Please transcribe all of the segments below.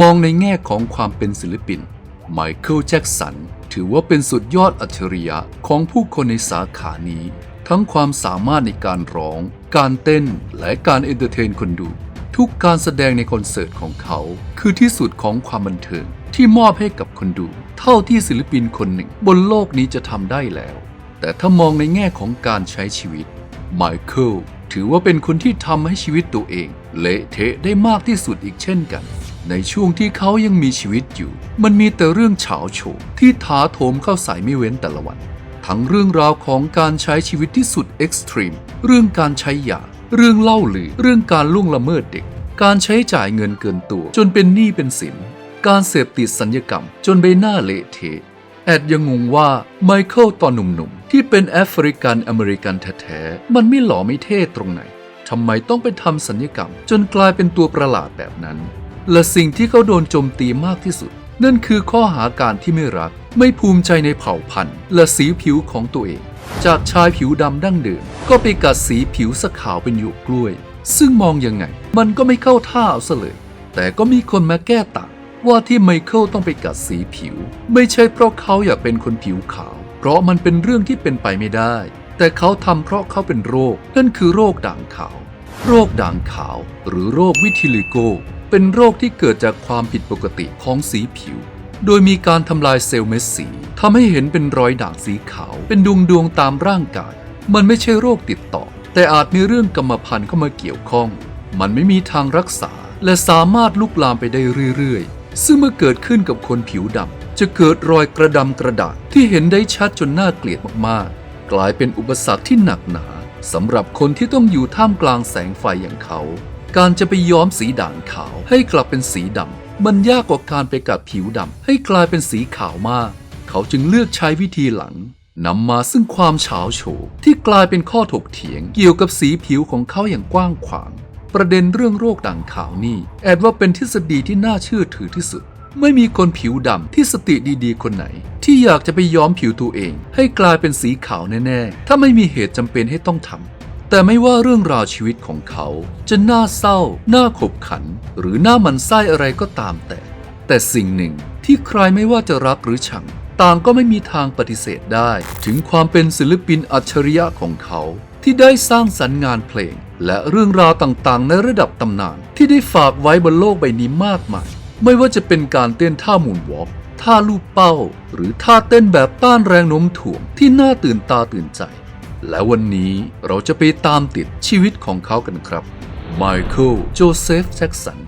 มองในแง่ของความเป็นศิลปิน ไมเคิลแจ็กสัน ถือว่าเป็นสุดยอดอัจฉริยะของผู้คนในสาขานี้ ทั้งความสามารถในการร้อง การเต้น และการเอนเตอร์เทนคนดู ทุกการแสดงในคอนเสิร์ตของเขา คือที่สุดของความบันเทิงที่มอบให้กับคนดู เท่าที่ศิลปินคนหนึ่ง บนโลกนี้จะทำได้แล้ว แต่ถ้ามองในแง่ของการใช้ชีวิต ไมเคิลถือว่าเป็นคนที่ทำให้ชีวิตตัวเอง เละเทะได้มากที่สุดอีกเช่นกัน ในช่วงที่เขายังมีชีวิตอยู่ มันมีแต่เรื่องเฉาโฉมที่ถาโถมเข้าใส่ไม่เว้นแต่ละวัน ทั้งเรื่องราวของการใช้ชีวิตที่สุดเอ็กซ์ตรีม เรื่องการใช้ยา เรื่องเล่าหรือ เรื่องการล่วงละเมิดเด็ก การใช้จ่ายเงินเกินตัว จนเป็นหนี้เป็นสิน การเสพติดสัญญกรรม จนใบหน้าเละเทะแอดยังงงว่าไมเคิลตอนหนุ่มๆ ที่เป็นแอฟริกันอเมริกันแท้ๆ มันไม่หล่อไม่เท่ตรงไหนทำไมต้องไปทำสัญญกรรม จนกลายเป็นตัวประหลาดแบบนั้น และสิ่งที่เขาโดนโจมตีมากที่สุด นั่นคือข้อหาการที่ไม่รัก ไม่ภูมิใจในเผ่าพันธุ์ และสีผิวของตัวเอง จากชายผิวดำดั้งเดิมก็ไปกัดสีผิวสขาวเป็นหยวกกล้วย ซึ่งมองยังไง มันก็ไม่เข้าท่าเอาซะเลย แต่ก็มีคนมาแก้ต่างว่าที่ไมเคิลต้องไปกัดสีผิว ไม่ใช่เพราะเขาอยากเป็นคนผิวขาว เพราะมันเป็นเรื่องที่เป็นไปไม่ได้ แต่เขาทำเพราะเขาเป็นโรค นั่นคือโรคด่างขาว โรคด่างขาว หรือโรควิทิลิโก เป็นโรคที่เกิดจากความผิดปกติของสีผิว โดยมีการทำลายเซลล์เม็ดสีทำให้เห็นเป็นรอยด่างสีขาว เป็นดวงดวงๆตามร่างกาย มันไม่ใช่โรคติดต่อ แต่อาจมีเรื่องกรรมพันธุ์เข้ามาเกี่ยวข้อง มันไม่มีทางรักษา และสามารถลุกลามไปได้เรื่อยๆ ซึ่งเมื่อเกิดขึ้นกับคนผิวดำจะเกิดรอยกระดำกระดาษที่เห็นได้ชัดจนน่าเกลียดมากๆ กลายเป็นอุปสรรคที่หนักหนาสำหรับคนที่ต้องอยู่ท่ามกลางแสงไฟอย่างเขา การจะไปย้อมสีด่างขาวให้กลับเป็นสีดำมันยากกว่าการไปกัดผิวดำให้กลายเป็นสีขาวมาก เขาจึงเลือกใช้วิธีหลังนำมาซึ่งความเฉาโฉที่กลายเป็นข้อถกเถียงเกี่ยวกับสีผิวของเขาอย่างกว้างขวาง ประเด็นเรื่องโรคด่างขาวนี่ แอดว่าเป็นทฤษฎีที่น่าเชื่อถือที่สุด ไม่มีคนผิวดำที่สติดีๆ คนไหน ที่อยากจะไปย้อมผิวตัวเอง ให้กลายเป็นสีขาวแน่ๆ ถ้าไม่มีเหตุจำเป็นให้ต้องทำ แต่ไม่ว่าเรื่องราวชีวิตของเขา จะน่าเศร้า น่าขบขัน หรือน่ามันไส้อะไรก็ตามแต่ แต่สิ่งหนึ่งที่ใครไม่ว่าจะรักหรือชัง ต่างก็ไม่มีทางปฏิเสธได้ ถึงความเป็นศิลปินอัจฉริยะของเขา ที่ได้สร้างสรรค์งานเพลง และเรื่องราวต่างๆ ในระดับตำนาน ที่ได้ฝากไว้บนโลกใบนี้มากมาย ไม่ว่าจะเป็นการเต้นท่ามูนวอล์กท่าลูกเป้า หรือท่าเต้นแบบต้านแรงโน้มถ่วงที่น่าตื่นตาตื่นใจ และวันนี้เราจะไปตามติดชีวิตของเขากันครับไมเคิลโจเซฟแจ็กสัน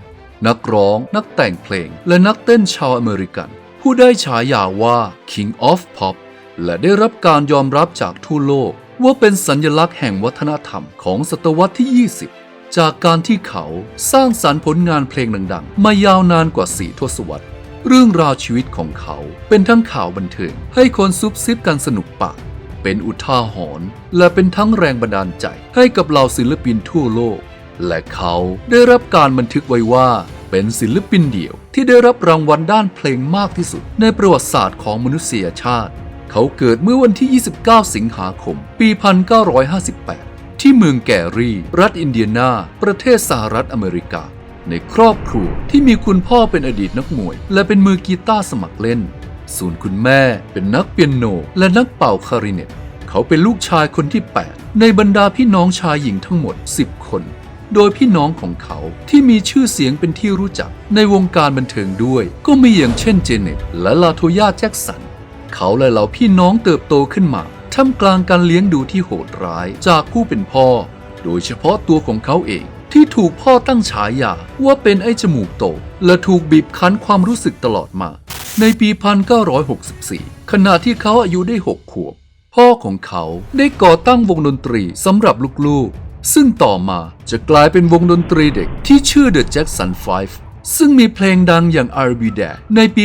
นักร้องนักแต่งเพลง และนักเต้นชาวอเมริกัน ผู้ได้ฉายาว่า King of Pop และได้รับการยอมรับจากทั่วโลก ว่าเป็นสัญลักษณ์แห่งวัฒนธรรมของศตวรรษที่ 20 จากการที่เขาสร้างสรรค์ผลงานเพลงดังๆ มายาวนานกว่า4ทศวรรษ เรื่องราวชีวิตของเขาเป็นทั้งข่าวบันเทิงให้คนซุบซิบกันสนุกปาก เป็นอุทาหรณ์และเป็นทั้งแรงบันดาลใจให้กับเหล่าศิลปินทั่วโลก และเขาได้รับการบันทึกไว้ว่า เป็นศิลปินเดี่ยวที่ได้รับรางวัลด้านเพลงมากที่สุด ในประวัติศาสตร์ของมนุษยชาติ เขาเกิดเมื่อวันที่ 29 สิงหาคม ปี 1958 ที่เมืองแกรี่ รัฐอินเดียนา ประเทศสหรัฐอเมริกา ในครอบครัวที่มีคุณพ่อเป็นอดีตนักมวย และเป็นมือกีตาร์สมัครเล่น ส่วนคุณแม่เป็นนักเปียโนและนักเป่าคาริเนตเขาเป็นลูกชายคนที่ 8 ในบรรดาพี่น้องชายหญิงทั้งหมด 10 คน โดยพี่น้องของเขาที่มีชื่อเสียงเป็นที่รู้จักในวงการบันเทิงด้วย ก็มีอย่างเช่นเจเน็ตและลาโทยาแจ็คสัน เขาและเหล่าพี่น้องเติบโตขึ้นมาท่ามกลางการเลี้ยงดูที่โหดร้ายจากผู้เป็นพ่อ โดยเฉพาะตัวของเขาเองที่ถูกพ่อตั้งฉายาว่าเป็นไอ้จมูกโต และถูกบีบคั้นความรู้สึกตลอดมา ในปี 1964 ขณะที่เขาอายุได้ 6 ขวบ พ่อของเขาได้ก่อตั้งวงดนตรีสำหรับลูกๆ ซึ่งต่อมาจะกลายเป็นวงดนตรีเด็กที่ชื่อ The Jackson 5ซึ่งมีเพลงดังอย่าง I'll Be There ในปี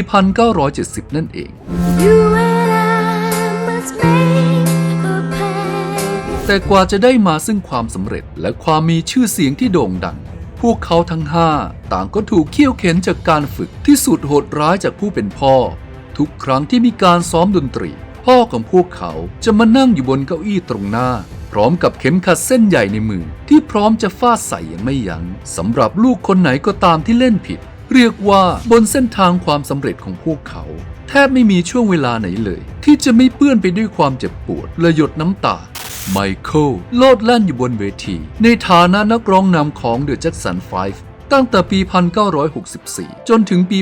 1970 นั่นเอง แต่กว่าจะได้มาซึ่งความสำเร็จและความมีชื่อเสียงที่โด่งดัง พวกเขาทั้งห้าต่างก็ถูกเคี่ยวเข็นจากการฝึกที่สุดโหดร้ายจากผู้เป็นพ่อ ทุกครั้งที่มีการซ้อมดนตรี พ่อของพวกเขาจะมานั่งอยู่บนเก้าอี้ตรงหน้า พร้อมกับเข็มขัดเส้นใหญ่ในมือ ที่พร้อมจะฟาดใส่อย่างไม่ยัง้งสำหรับลูกคนไหนก็ตามที่เล่นผิด เรียกว่าบนเส้นทางความสำเร็จของพวกเขา แทบไม่มีช่วงเวลาไหนเลย ที่จะไม่เปื้อนไปด้วยความเจ็บปวดและหยดน้ำตา ไมเคิลโลดแล่นอยู่บนเวที ในฐานะนักร้องนำของ The Jackson 5ตั้งแต่ปี 1964 จนถึงปี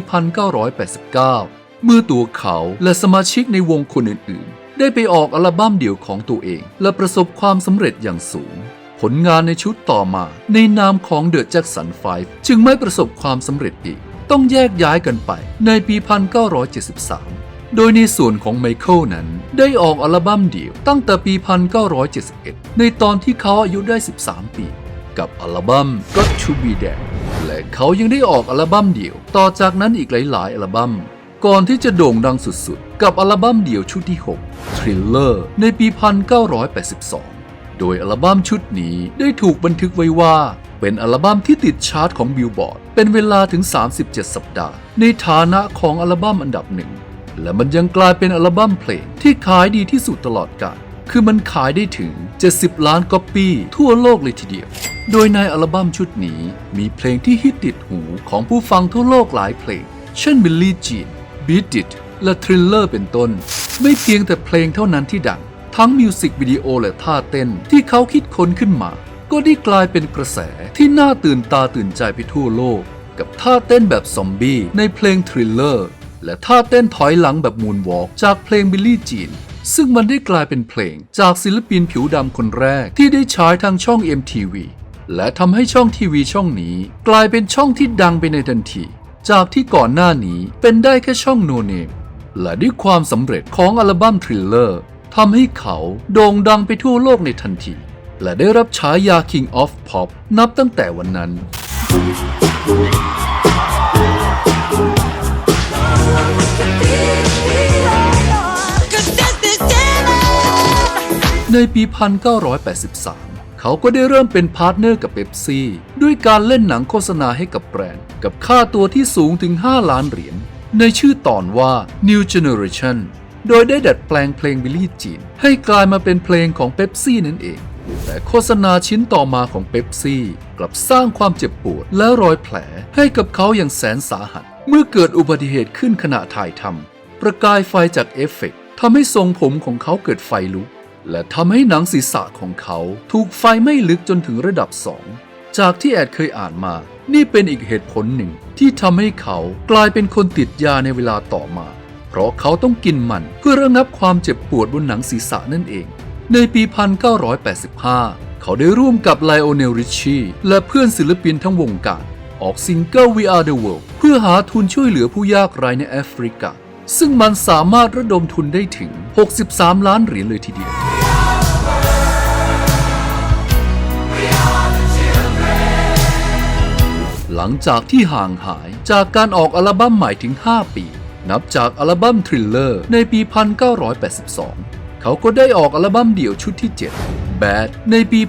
1989 เมื่อตัวเขาและสมาชิกในวงคนอื่นๆ ได้ไปออกอัลบั้มเดี่ยวของตัวเอง และประสบความสำเร็จอย่างสูง ผลงานในชุดต่อมาในนามของ The Jackson 5จึงไม่ประสบความสำเร็จอีก ต้องแยกย้ายกันไปในปี 1973 โดยในส่วนของไมเคิลนั้น ได้ออกอัลบั้มเดี่ยวตั้งแต่ปี 1971 ในตอนที่เขาอายุได้ 13 ปี กับอัลบั้ม Got to Be There และเขายังได้ออกอัลบั้มเดี่ยว ต่อจากนั้นอีกหลาย ๆ อัลบั้ม ก่อนที่จะโด่งดังสุด ๆ กับอัลบั้มเดี่ยวชุดที่ 6 Thriller ในปี 1982โดยอัลบั้มชุดนี้ได้ถูกบันทึกไว้ว่า เป็นอัลบั้มที่ติดชาร์ตของบิลบอร์ดเป็นเวลาถึง 37 สัปดาห์ ในฐานะของอัลบั้มอันดับหนึ่ง และมันยังกลายเป็นอัลบั้มเพลงที่ขายดีที่สุดตลอดกาลคือมันขายได้ถึง 70 ล้านก๊อปปี้ทั่วโลกเลยทีเดียว โดยในอัลบั้มชุดนี้มีเพลงที่ฮิตติดหูของผู้ฟังทั่วโลกหลายเพลง เช่น Billie Jean Beat It และ Thriller เป็นต้น ไม่เพียงแต่เพลงเท่านั้นที่ดัง ทั้งมิวสิกวิดีโอและท่าเต้นที่เขาคิดค้นขึ้นมา ก็ได้กลายเป็นกระแสที่น่าตื่นตาตื่นใจไปทั่วโลก กับท่าเต้นแบบซอมบี้ในเพลง Thriller และท่าเต้นถอยหลังแบบมูนวอล์กจากเพลง Billie Jean ซึ่งมันได้กลายเป็นเพลงจากศิลปินผิวดำคนแรกที่ได้ฉายทางช่อง MTV และทำให้ช่องทีวีช่องนี้ กลายเป็นช่องที่ดังไปในทันที จากที่ก่อนหน้านี้เป็นได้แค่ช่องโนเนมและด้วยความสำเร็จของอัลบั้ม Thriller ทำให้เขาโด่งดังไปทั่วโลกในทันที และได้รับฉายา King of Pop นับตั้งแต่วันนั้น ในปี 1983 เขาก็ได้เริ่มเป็นพาร์ทเนอร์กับเบปซี่ด้วยการเล่นหนังโฆษณาให้กับแบรนด์ กับค่าตัวที่สูงถึง 5 ล้านเหรียญ ในชื่อตอนว่า New Generation โดยได้ดัดแปลงเพลงบิลลี่จีน ให้กลายมาเป็นเพลงของเบปซี่นั่นเอง แต่โฆษณาชิ้นต่อมาของเบปซี่กลับสร้างความเจ็บปวดและรอยแผลให้กับเขาอย่างแสนสาหัส เมื่อเกิดอุบัติเหตุขึ้นขณะถ่ายทำประกายไฟจากเอฟเฟกต์ทำให้ทรงผมของเขาเกิดไฟลุก และทำให้หนังศีรษะของเขาถูกไฟไหม้ลึกจนถึงระดับสอง จากที่แอดเคยอ่านมา นี่เป็นอีกเหตุผลหนึ่งที่ทำให้เขากลายเป็นคนติดยาในเวลาต่อมา เพราะเขาต้องกินมันเพื่อระงับความเจ็บปวดบนหนังศีรษะนั่นเอง ในปี 1985 เขาได้ร่วมกับไลโอเนลริชชีและเพื่อนศิลปินทั้งวงการออกซิงเกิล We Are the World เพื่อหาทุนช่วยเหลือผู้ยากไร้ในแอฟริกา ซึ่งมันสามารถระดมทุนได้ถึง 63 ล้านเหรียญเลยทีเดียว หลังจากที่ห่างหายจากการออกอัลบั้มใหม่ถึง 5 ปี นับจากอัลบั้ม Thriller ในปี 1982 เขาก็ได้ออกอัลบั้มเดี่ยวชุดที่ 7 Bad ในปี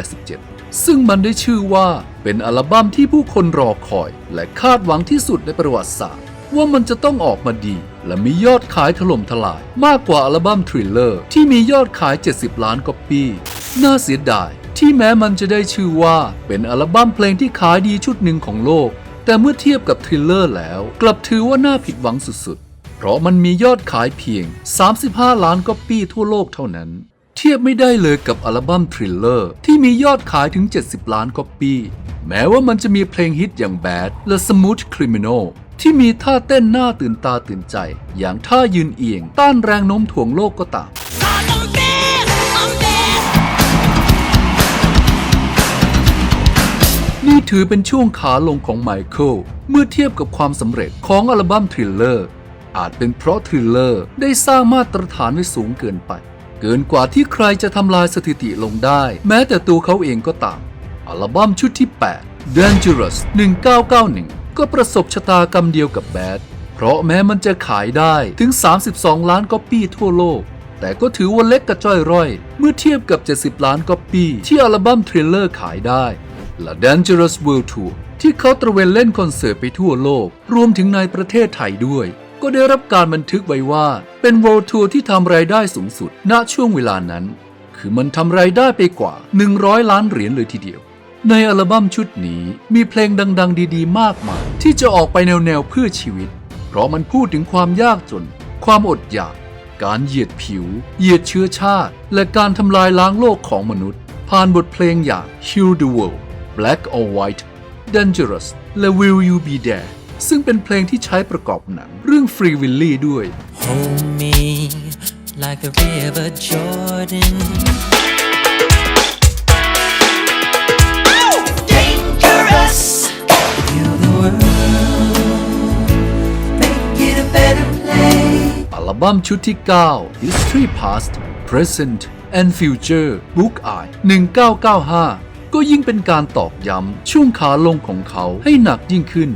1987 ซึ่งมันได้ชื่อว่าเป็นอัลบั้มที่ผู้คนรอคอย และคาดหวังที่สุดในประวัติศาสตร์ ว่ามันจะต้องออกมาดี และมียอดขายถล่มทลายมากกว่าอัลบั้ม Thriller ที่มียอดขาย 70 ล้านก๊อปปี้ น่าเสียดายที่แม้มันจะได้ชื่อว่าเป็นอัลบั้มเพลงที่ขายดีชุดหนึ่งของโลก แต่เมื่อเทียบกับทริลเลอร์แล้ว กลับถือว่าน่าผิดหวังสุดๆ เพราะมันมียอดขายเพียง 35 ล้านก๊อปปี้ทั่วโลกเท่านั้น เทียบไม่ได้เลยกับอัลบั้มทริลเลอร์ที่มียอดขายถึง 70 ล้านก๊อปปี้ แม้ว่ามันจะมีเพลงฮิตอย่าง Bad และ Smooth Criminal ที่มีท่าเต้นน่าตื่นตาตื่นใจ อย่างท่ายืนเอียง ต้านแรงโน้มถ่วงโลกก็ตาม I'm ถือเป็นช่วงขาลงของไมเคิลเมื่อเทียบกับความสำเร็จของอัลบั้มทริลเลอร์อาจเป็นเพราะทริลเลอร์ได้สร้างมาตรฐานไว้สูงเกินไป เกินกว่าที่ใครจะทำลายสถิติลงได้ แม้แต่ตัวเขาเองก็ตาม อัลบั้มชุดที่ 8 Dangerous 1991 ก็ประสบชะตากรรมเดียวกับ Bad เพราะแม้มันจะขายได้ถึง 32 ล้านก๊อปปี้ทั่วโลก แต่ก็ถือว่าเล็กกระจ้อยร่อย เมื่อเทียบกับ 70 ล้านก๊อปปี้ที่อัลบั้ม Thriller ขายได้และ Dangerous World Tour ที่เขาตระเวนเล่นคอนเสิร์ตไปทั่วโลก รวมถึงในประเทศไทยด้วย ก็ได้รับการบันทึกไว้ว่า เป็น World Tour ที่ทำรายได้สูงสุดณช่วงเวลานั้น คือมันทำรายได้ไปกว่า 100 ล้านเหรียญเลยทีเดียว ในอัลบั้มชุดนี้มีเพลงดัง ๆ ดี ๆ มากมาย ที่จะออกไปแนวๆเพื่อชีวิต เพราะมันพูดถึงความยากจน ความอดอยาก การเหยียดผิว เหยียดเชื้อชาติ และการทำลายล้างโลกของมนุษย์ ผ่านบทเพลงอย่าง Heal the World Black or White Dangerous และ Will You Be There ซึ่งเป็นเพลงที่ใช้ประกอบหนัง เรื่อง Free Willy ด้วย Hold me like the river Jordan. ลบั้มชุดที่ 9 History Past Present and Future Book Eye 1995 ก็ยิ่งเป็นการตอกย้ำช่วงขาลงของเขาให้หนักยิ่งขึ้น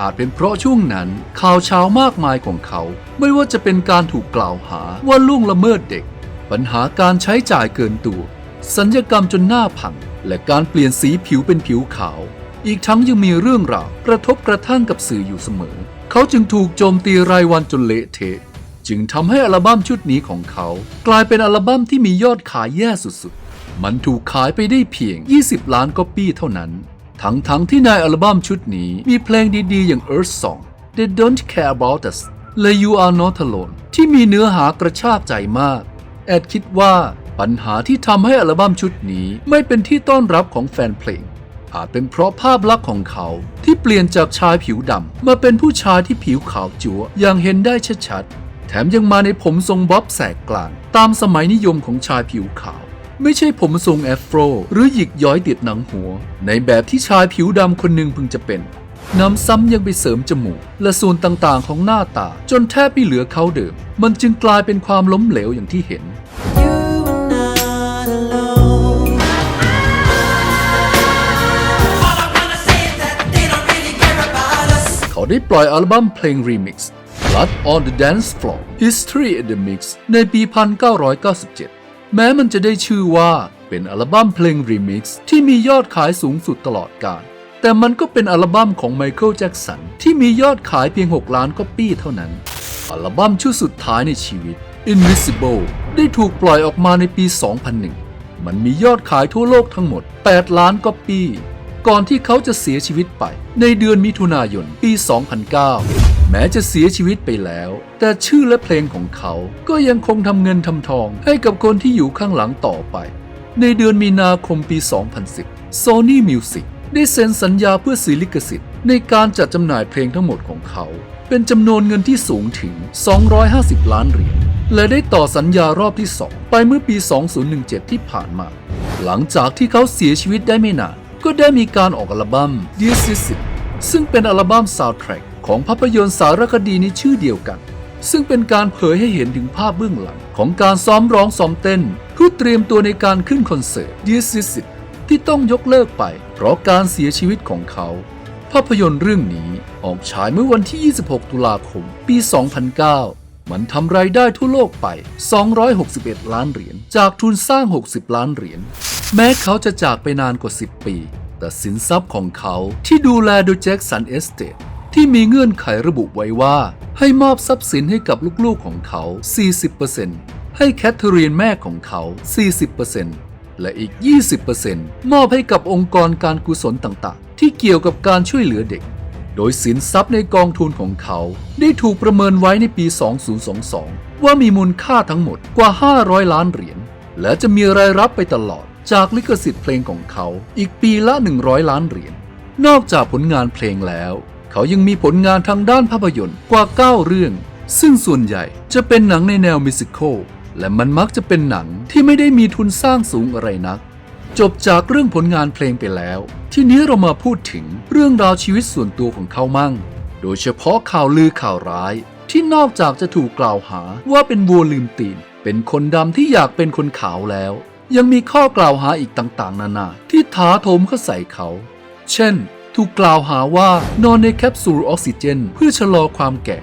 อาจเป็นเพราะช่วงนั้นข่าวเช้ามากมายของเขา ไม่ว่าจะเป็นการถูกกล่าวหาว่าล่วงละเมิดเด็ก ปัญหาการใช้จ่ายเกินตัว สัญญกรรมจนหน้าพัง และการเปลี่ยนสีผิวเป็นผิวขาว อีกทั้งยังมีเรื่องราวกระทบกระทั่งกับสื่ออยู่เสมอ เขาจึงถูกโจมตีรายวันจนเละเทะ จึงทำให้อัลบั้มชุดนี้ของเขา กลายเป็นอัลบั้มที่มียอดขายแย่สุดๆ มันถูกขายไปได้เพียง 20 ล้านก๊อปปี้เท่านั้น ทั้งๆที่ในอัลบั้มชุดนี้มีเพลงดีๆ อย่าง Earth Song They Don't Care About Us และ You Are Not Alone ที่มีเนื้อหากระชากใจมาก แอดคิดว่าปัญหาที่ทำให้อัลบั้มชุดนี้ไม่เป็นที่ต้อนรับของแฟนเพลง อาจเป็นเพราะภาพลักษณ์ของเขาที่เปลี่ยนจากชายผิวดำมาเป็นผู้ชายที่ผิวขาวจั๊วอย่างเห็นได้ชัดๆ มยังมาในผมทรงบ๊อบแสกกลาง ตามสมัยนิยมของชายผิวขาว ไม่ใช่ผมทรงแอฟโร หรือหยิกย้อยติดหนังหัว ในแบบที่ชายผิวดำคนหนึ่งพึงจะเป็นน้ำซ้ำยังไปเสริมจมูก และส่วนต่างๆของหน้าตา จนแทบไม่เหลือเขาเดิม มันจึงกลายเป็นความล้มเหลวอย่างที่เห็น You are not alone. All I wanna say is that they don't really care about us. เขาได้ปล่อยอัลบั้มเพลง Remix Blood on the Dance Floor History in the Mix ในปี 1997 แม้มันจะได้ชื่อว่าเป็นอัลบั้มเพลง Remix ที่มียอดขายสูงสุดตลอดกาล แต่มันก็เป็นอัลบั้มของไมเคิลแจ็กสันที่มียอดขายเพียง 6 ล้านก๊อปปี้เท่านั้น อัลบั้มชุดสุดท้ายในชีวิต Invisible ได้ถูกปล่อยออกมาในปี 2001 มันมียอดขายทั่วโลกทั้งหมด 8 ล้านก๊อปปี้ ก่อนที่เขาจะเสียชีวิตไปในเดือนมิถุนายนปี 2009 แม้จะเสียชีวิตไปแล้ว แต่ชื่อและเพลงของเขาก็ยังคงทำเงินทำทองให้กับคนที่อยู่ข้างหลังต่อไป ในเดือนมีนาคมปี 2010 Sony Music ได้เซ็นสัญญาเพื่อซื้อลิขสิทธิ์ ในการจัดจำหน่ายเพลงทั้งหมดของเขา เป็นจำนวนเงินที่สูงถึง 250 ล้านเหรียญและได้ต่อสัญญารอบที่ 2 ไปเมื่อปี 2017 ที่ผ่านมา หลังจากที่เขาเสียชีวิตได้ไม่นาน ก็ได้มีการออกอัลบั้ม This Is It ซึ่งเป็นอัลบั้มซาวด์แทร็ก ของภาพยนตร์สารคดีในชื่อเดียวกัน ซึ่งเป็นการเผยให้เห็นถึงภาพเบื้องหลัง ของการซ้อมร้องซ้อมเต้น เพื่อเตรียมตัวในการขึ้นคอนเสิร์ต This Is It ที่ต้องยกเลิกไป เพราะการเสียชีวิตของเขา ภาพยนตร์เรื่องนี้ออกฉายเมื่อวันที่ 26 ตุลาคม ปี 2009 มันทำรายได้ทั่วโลกไป 261 ล้านเหรียญจากทุนสร้าง 60 ล้านเหรียญแม้เขาจะจากไปนานกว่า 10 ปี แต่สินทรัพย์ของเขาที่ดูแลโดยแจ็คสันเอสเตท ที่มีเงื่อนไขระบุไว้ว่า ให้มอบทรัพย์สินให้กับลูกๆของเขา 40%ให้แคทเธอรีนแม่ของเขา 40%และอีก 20%มอบให้กับองค์กรการกุศลต่างๆ ที่เกี่ยวกับการช่วยเหลือเด็ก โดยสินทรัพย์ในกองทุนของเขา ได้ถูกประเมินไว้ในปี 2022 ว่ามีมูลค่าทั้งหมดกว่า 500 ล้านเหรียญ และจะมีรายรับไปตลอดจากลิขสิทธิ์เพลงของเขาอีกปีละ 100 ล้านเหรียญ นอกจากผลงานเพลงแล้ว เขายังมีผลงานทางด้านภาพยนตร์กว่า 9 เรื่อง ซึ่งส่วนใหญ่จะเป็นหนังในแนวมิวสิควลและมันมักจะเป็นหนังที่ไม่ได้มีทุนสร้างสูงอะไรนัก จบจากเรื่องผลงานเพลงไปแล้ว ทีนี้เรามาพูดถึงเรื่องราวชีวิตส่วนตัวของเขามั่ง โดยเฉพาะข่าวลือข่าวร้าย ที่นอกจากจะถูกกล่าวหาว่าเป็นวัวลืมตีน เป็นคนดำที่อยากเป็นคนขาวแล้ว ยังมีข้อกล่าวหาอีกต่างๆ นานาที่ท้าโถมเข้าใส่เขา เช่น ถูกกล่าวหาว่านอนในแคปซูลออกซิเจน เพื่อชะลอความแก่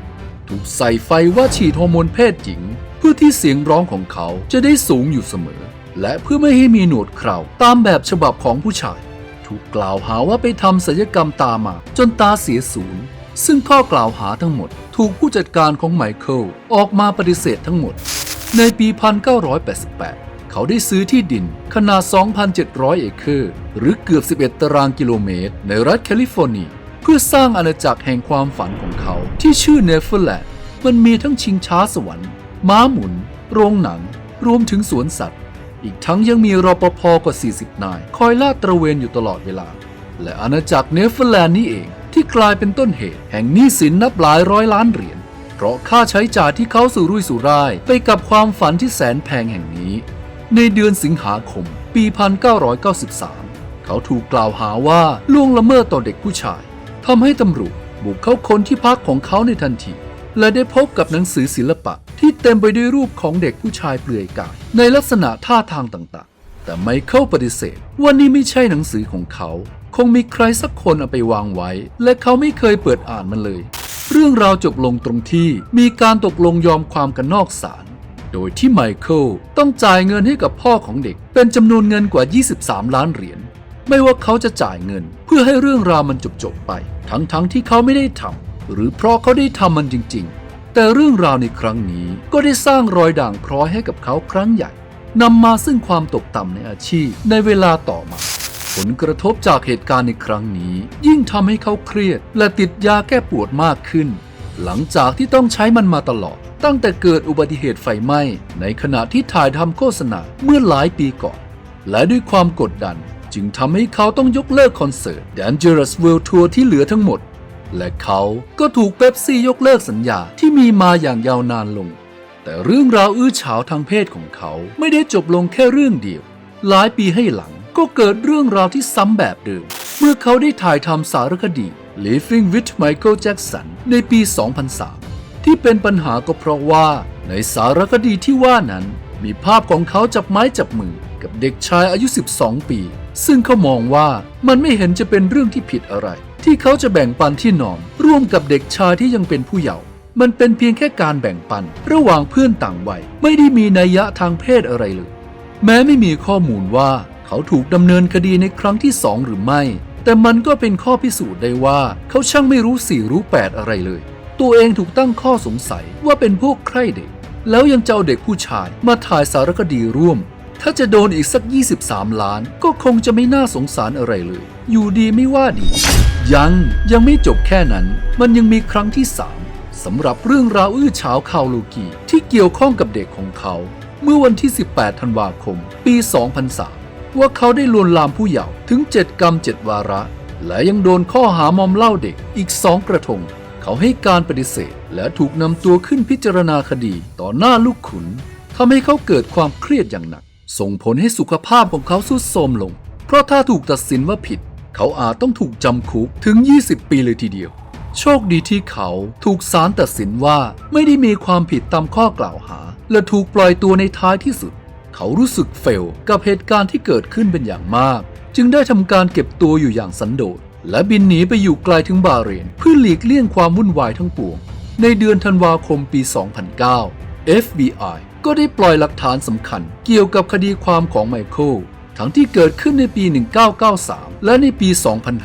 ถูกใส่ไฟว่าฉีดฮอร์โมนเพศหญิง เพื่อที่เสียงร้องของเขาจะได้สูงอยู่เสมอ และเพื่อไม่ให้มีหนวดเคราตามแบบฉบับของผู้ชาย ถูกกล่าวหาว่าไปทำศัลยกรรมตามา จนตาเสียศูนย์ซึ่งข้อกล่าวหาทั้งหมด ถูกผู้จัดการของไมเคิลออกมาปฏิเสธทั้งหมด ในปี 1988 เขาได้ซื้อที่ดินขนาด 2,700 เอเคอร์ หรือเกือบ 11 ตารางกิโลเมตร ในรัฐแคลิฟอร์เนีย เพื่อสร้างอาณาจักรแห่งความฝันของเขาที่ชื่อเนเฟอร์แลนด์ มันมีทั้งชิงช้าสวรรค์ ม้าหมุน โรงหนัง รวมถึงสวนสัตว์ อีกทั้งยังมีรปภกว่า 40 นาย คอยลาดตระเวนอยู่ตลอดเวลา และอาณาจักรเนเธอร์แลนด์นี้เองที่กลายเป็นต้นเหตุ แห่งหนี้สินนับหลายร้อยล้านเหรียญเพราะค่าใช้จ่ายที่เขาสู่รุ่ยสู่ร่ายไปกับความฝันที่แสนแพงแห่งนี้ ในเดือนสิงหาคม ปี 1993 เขาถูกกล่าวหาว่าล่วงละเมิดต่อเด็กผู้ชายทำให้ตำรวจบุกเข้าค้นที่พักของเขาในทันที และได้พบกับหนังสือศิลปะ ที่เต็มไปด้วยรูปของเด็กผู้ชายเปลือยกาย ในลักษณะท่าทางต่างๆ แต่ไมเคิลปฏิเสธว่านี่ไม่ใช่หนังสือของเขา คงมีใครสักคนเอาไปวางไว้ และเขาไม่เคยเปิดอ่านมันเลย เรื่องราวจบลงตรงที่มีการตกลงยอมความกันนอกศาล โดยที่ไมเคิลต้องจ่ายเงินให้กับพ่อของเด็ก เป็นจำนวนเงินกว่า 23 ล้านเหรียญไม่ว่าเขาจะจ่ายเงิน เพื่อให้เรื่องราวมันจบๆไป ทั้งๆทที่เขาไม่ได้ทำหรือเพราะเขาได้ทำมันจริง ๆ แต่เรื่องราวในครั้งนี้ก็ได้สร้างรอยด่างพร้อยให้กับเขาครั้งใหญ่นำมาซึ่งความตกต่ำในอาชีพในเวลาต่อมา ผลกระทบจากเหตุการณ์ในครั้งนี้ ยิ่งทำให้เขาเครียด และติดยาแก้ปวดมากขึ้น หลังจากที่ต้องใช้มันมาตลอด ตั้งแต่เกิดอุบัติเหตุไฟไหม้ ในขณะที่ถ่ายทำโฆษณาเมื่อหลายปีก่อน และด้วยความกดดัน จึงทำให้เขาต้องยกเลิกคอนเสิร์ต Dangerous World Tour ที่เหลือทั้งหมด และเขาก็ถูกเป๊ปซี่ยกเลิกสัญญาที่มีมาอย่างยาวนานลง แต่เรื่องราวอื้อฉาวทางเพศของเขาไม่ได้จบลงแค่เรื่องเดียว หลายปีให้หลังก็เกิดเรื่องราวที่ซ้ำแบบเดิม เมื่อเขาได้ถ่ายทำสารคดี Living with Michael Jackson ในปี 2003 ที่เป็นปัญหาก็เพราะว่าในสารคดีที่ว่านั้น มีภาพของเขาจับไม้จับมือกับเด็กชายอายุ 12 ปี ซึ่งเขามองว่ามันไม่เห็นจะเป็นเรื่องที่ผิดอะไร ที่เขาจะแบ่งปันที่นอนร่วมกับเด็กชายที่ยังเป็นผู้เยาว์มันเป็นเพียงแค่การแบ่งปัน ระหว่างเพื่อนต่างวัยไม่ได้มีนัยยะทางเพศอะไรเลย แม้ไม่มีข้อมูลว่าเขาถูกดำเนินคดีในครั้งที่สองหรือไม่ แต่มันก็เป็นข้อพิสูจน์ได้ว่าเขาช่างไม่รู้สี่รู้แปดอะไรเลย ตัวเองถูกตั้งข้อสงสัยว่าเป็นพวกใครเด็ก แล้วยังจะเอาเด็กผู้ชายมาถ่ายสารคดีร่วม ถ้าจะโดนอีกสัก 23 ล้าน ก็คงจะไม่น่าสงสารอะไรเลย อยู่ดีไม่ว่าดี ยังยังไม่จบแค่นั้น มันยังมีครั้งที่3สำหรับเรื่องราวอื้อฉาวข่าวลูกีที่เกี่ยวข้องกับเด็กของเขา เมื่อวันที่ 18 ธันวาคม ปี 2003 ว่าเขาได้ลวนลามผู้เยาว์ถึง 7 กรรม 7 วาระ และยังโดนข้อหามอมเหล้าเด็กอีก2กระทง เขาให้การปฏิเสธ และถูกนำตัวขึ้นพิจารณาคดีต่อหน้าลูกขุนทำให้เขาเกิดความเครียดอย่างหนัก ส่งผลให้สุขภาพของเขาทรุดโทรมลง เพราะถ้าถูกตัดสินว่าผิด เขาอาจต้องถูกจำคุกถึง 20 ปีเลยทีเดียว โชคดีที่เขาถูกศาลตัดสินว่าไม่ได้มีความผิดตามข้อกล่าวหา และถูกปล่อยตัวในท้ายที่สุด เขารู้สึกเฟลกับเหตุการณ์ที่เกิดขึ้นเป็นอย่างมาก จึงได้ทำการเก็บตัวอยู่อย่างสันโดษและบินหนีไปอยู่ไกลถึงบาเรน เพื่อหลีกเลี่ยงความวุ่นวายทั้งปวง ในเดือนธันวาคมปี 2009 FBI ก็ได้ปล่อยหลักฐานสำคัญ เกี่ยวกับคดีความของไมเคิลทั้งที่เกิดขึ้นในปี 1993 และในปี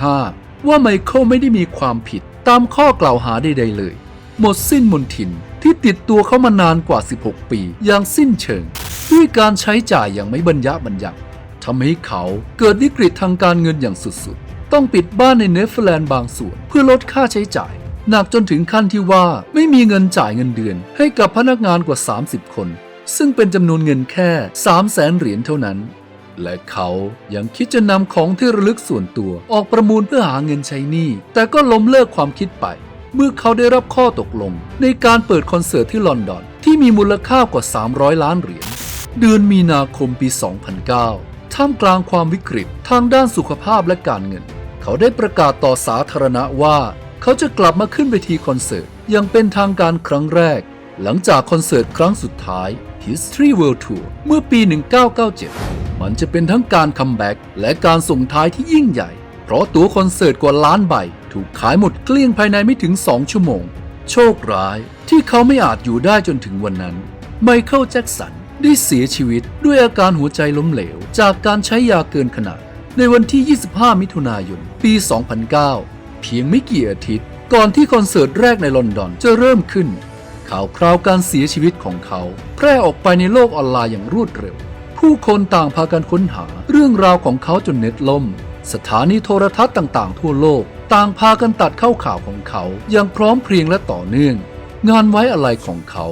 2005 ว่าไมเคิลไม่ได้มีความผิดตามข้อกล่าวหาใดๆเลย หมดสิ้นมนทินที่ติดตัวเขามานานกว่า 16 ปี อย่างสิ้นเชิง ด้วยการใช้จ่ายอย่างไม่บรรยะบรรยังทำให้เขาเกิดวิกฤตทางการเงินอย่างสุดๆ ต้องปิดบ้านในเนเธอร์แลนด์บางส่วน เพื่อลดค่าใช้จ่าย หนักจนถึงขั้นที่ว่าไม่มีเงินจ่ายเงินเดือน ให้กับพนักงานกว่า 30 คน ซึ่งเป็นจำนวนเงินแค่ 3 0 0แสนเหรียญเท่านั้น และเขายังคิดจะนำของที่ระลึกส่วนตัว ออกประมูลเพื่อหาเงินใช้หนี้ แต่ก็ล้มเลิกความคิดไป เมื่อเขาได้รับข้อตกลง ในการเปิดคอนเสิร์ตที่ลอนดอนที่มีมูลค่ากว่า 300 ล้านเหรียญ เดือนมีนาคมปี 2009 ท่ามกลางความวิกฤตทางด้านสุขภาพและการเงิน เขาได้ประกาศต่อสาธารณะว่า เขาจะกลับมาขึ้นเวทีคอนเสิร์ตอยังเป็นทางการครั้งแรก หลังจากคอนเสิร์ตครั้งสุดท้าย History World Tour เมื่อปี 1997 มันจะเป็นทั้งการคัมแบ็กและการส่งท้ายที่ยิ่งใหญ่ เพราะตั๋วคอนเสิร์ตกว่าล้านใบ ถูกขายหมดเกลี้ยงภายในไม่ถึง 2 ชั่วโมง โชคร้ายที่เขาไม่อาจอยู่ได้จนถึงวันนั้น ไมเคิลแจ็กสัน ได้เสียชีวิตด้วยอาการหัวใจล้มเหลว จากการใช้ยาเกินขนาด ในวันที่ 25 มิถุนายน ปี 2009 เพียงไม่กี่อาทิตย์ ก่อนที่คอนเสิร์ตแรกในลอนดอนจะเริ่มขึ้น ข่าวคราวการเสียชีวิตของเขา แพร่ออกไปในโลกออนไลน์อย่างรวดเร็ว ผู้คนต่างพากันค้นหาเรื่องราวของเขาจนเน็ตล่ม สถานีโทรทัศน์ต่าง ๆ ทั่วโลก ต่างพากันตัดเข้าข่าวของเขาอย่างพร้อมเพรียงและต่อเนื่อง งานไว้อะไรของเขา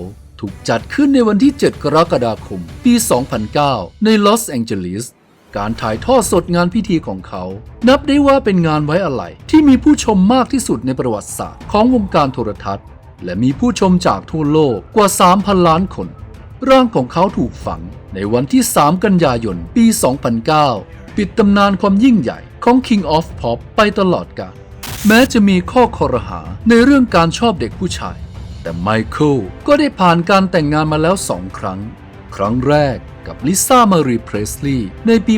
ถูกจัดขึ้นในวันที่ 7 กรกฎาคม ปี 2009 ในลอสแองเจลิส การถ่ายทอดสดงานพิธีของเขา นับได้ว่าเป็นงานไว้อะไรที่มีผู้ชมมากที่สุดในประวัติศาสตร์ของวงการโทรทัศน์ และมีผู้ชมจากทั่วโลกกว่า 3,000 ล้านคน ร่างของเขาถูกฝังในวันที่ 3 กันยายน ปี 2009 ปิดตำนานความยิ่งใหญ่ของ King of Pop ไปตลอดกาลแม้จะมีข้อคอรหาในเรื่องการชอบเด็กผู้ชาย แต่ไมเคิลก็ได้ผ่านการแต่งงานมาแล้วสองครั้ง ครั้งแรกกับลิซ่ามารีเพรสลีย์ในปี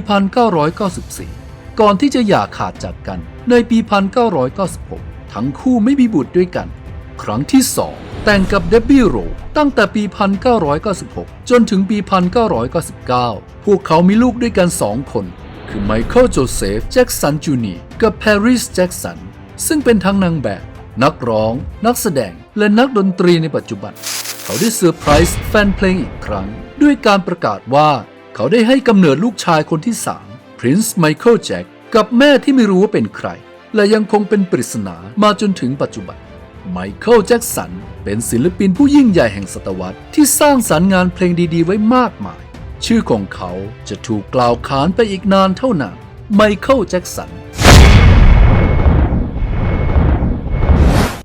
1994 ก่อนที่จะหย่าขาดจากกันในปี 1996 ทั้งคู่ไม่มีบุตรด้วยกัน ครั้งที่สองแต่งกับเดบบี้โรตั้งแต่ปี 1996 จนถึงปี 1999 พวกเขามีลูกด้วยกันสองคน คือไมเคิลโจเซฟ แจ็กสันจูเนียกับแพริสแจ็กสัน ซึ่งเป็นทั้งนางแบบ นักร้อง นักแสดง และนักดนตรีในปัจจุบัน เขาได้เซอร์ไพรส์แฟนเพลงอีกครั้ง ด้วยการประกาศว่าเขาได้ให้กำเนิดลูกชายคนที่สามพรินซ์ไมเคิลแจ็คกับแม่ที่ไม่รู้ว่าเป็นใคร และยังคงเป็นปริศนามาจนถึงปัจจุบันไมเคิลแจ็กสันเป็นศิลปินผู้ยิ่งใหญ่แห่งศตวรรษที่สร้างสรรค์งานเพลงดีๆ ไว้มากมาย ชื่อของเขาจะถูกกล่าวขานไปอีกนานเท่านานไมเคิลแจ็กสัน